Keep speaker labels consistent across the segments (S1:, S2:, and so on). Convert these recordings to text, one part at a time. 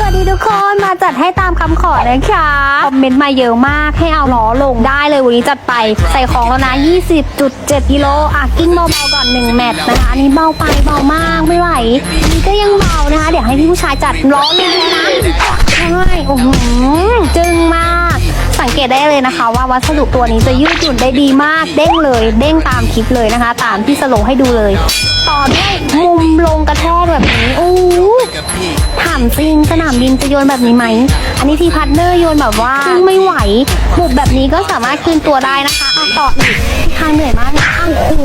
S1: สวัสดีทุกคนมาจัดให้ตามคำขอนะคะคอมเมนต์มาเยอะมากให้เอาล้อลงได้เลยวันนี้จัดไปใส่ของแล้วนะ 20.7กิโลอะกิ้งเบาๆก่อน 1 แมตช์นะคะอันนี้เบาไปเบามากไม่ไหวอันนี่ก็ยังเบานะคะ เดี๋ยวให้พี่ผู้ชายจัดล้อลงนะใช่โอ้โหจึงมาก สังเกตได้เลยนะคะ ว่าวัสดุตัวนี้จะยืดหยุ่นได้ดีมาก เด้งเลย เด้งตามคลิปเลยนะคะ ตามที่สโลว์ให้ดูเลย ต่อด้วยมุมลงกระแทกแบบนี้โามจริงสนามบินจะโยนแบบนี้ไหม อันนี้ที่พาร์ทเนอร์โยนแบบว่าซึ่งไม่ไหวบุบแบบนี้ก็สามารถคืนตัวได้นะคะอะต่ออีกทางเหนื่อยมากนะอ้าวโอ้โห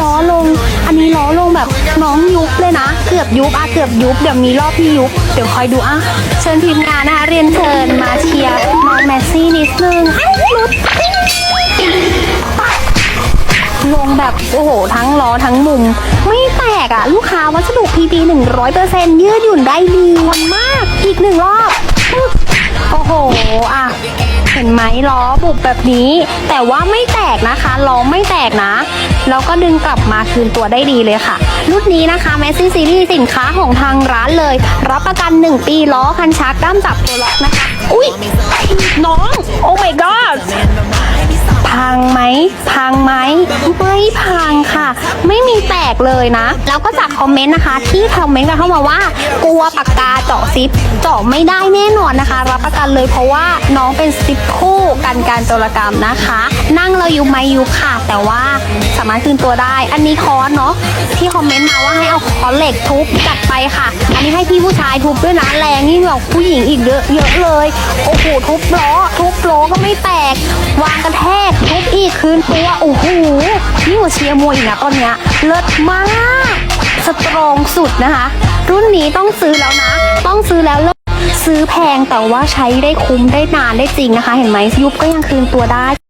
S1: ล้อลง อันนี้ล้อลงแบบน้องยุบเลยนะ เกือบยุบอะเกือบยุบเดี๋ยวมีรอบที่ยุบเดี๋ยวคอยดูอะเชิญทีมงานนะคะเรียนเชิญมาเชียร์น้องแมสซี่นิดนึงอ้าวหลุดลงแบบโอ้โห ทั้งล้อทั้งมุม ไม่แต กอะลูกค้าวัสดุ PP 100%ยืดหยุ่นได้ดีมาก อีกหนึ่งรอบ โอ้โห อะ เห็นไหมล้อบุบแบบนี้ แต่ว่าไม่แตกนะคะล้อไม่แตกนะแล้วก็ดึงกลับมาคืนตัวได้ดีเลยค่ะ รุ่นนี้นะคะ m a x ซี่ซีรีส์สินค้าของทางร้านเลย รับประกัน 1 ปีล้อคันชักด้ามจับตัวล็อกนะคะ อุ้ยน้อง โอ้ my god พังไหมพัง ไหมไม่พังค่ะ ไม่มีแตกเลยนะ แล้วก็จากคอมเมนต์นะคะ ที่คอมเมนต์กันเข้ามาว่า กลัวปากกาเจาะซิปเจาะไม่ได้แน่นอนนะคะ รับประกันเลยเพราะว่าน้องเป็นซิปคู่กันการโจรกรรมนะคะ นั่งเราอยุบไหมยุบค่ะ แต่ว่าสามารถคืนตัวได้ อันนี้คอนเนาะที่คอมเมนต์มาว่าให้เอาคอนเหล็กทุบจัดไปค่ะ อันนี้ให้พี่ผู้ชายทุบด้วยนะแรงนี่แบบผู้หญิงอีกเยอะเยอะเลยโอ้โหทุบล้อทุบล้อก็ไม่แตกวางกระแทกทุบอีก คืนตัวโอ้โหนี่หัวาเชียร์มวยอีกนะตอนเนี้ยเลิศมาก สตรองสุดนะคะ รุ่นนี้ต้องซื้อแล้วนะ ต้องซื้อแล้วเลิศซื้อแพงแต่ว่าใช้ได้คุ้มได้นานได้จริงนะคะ เห็นไหมยุบก็ยังคืนตัวได้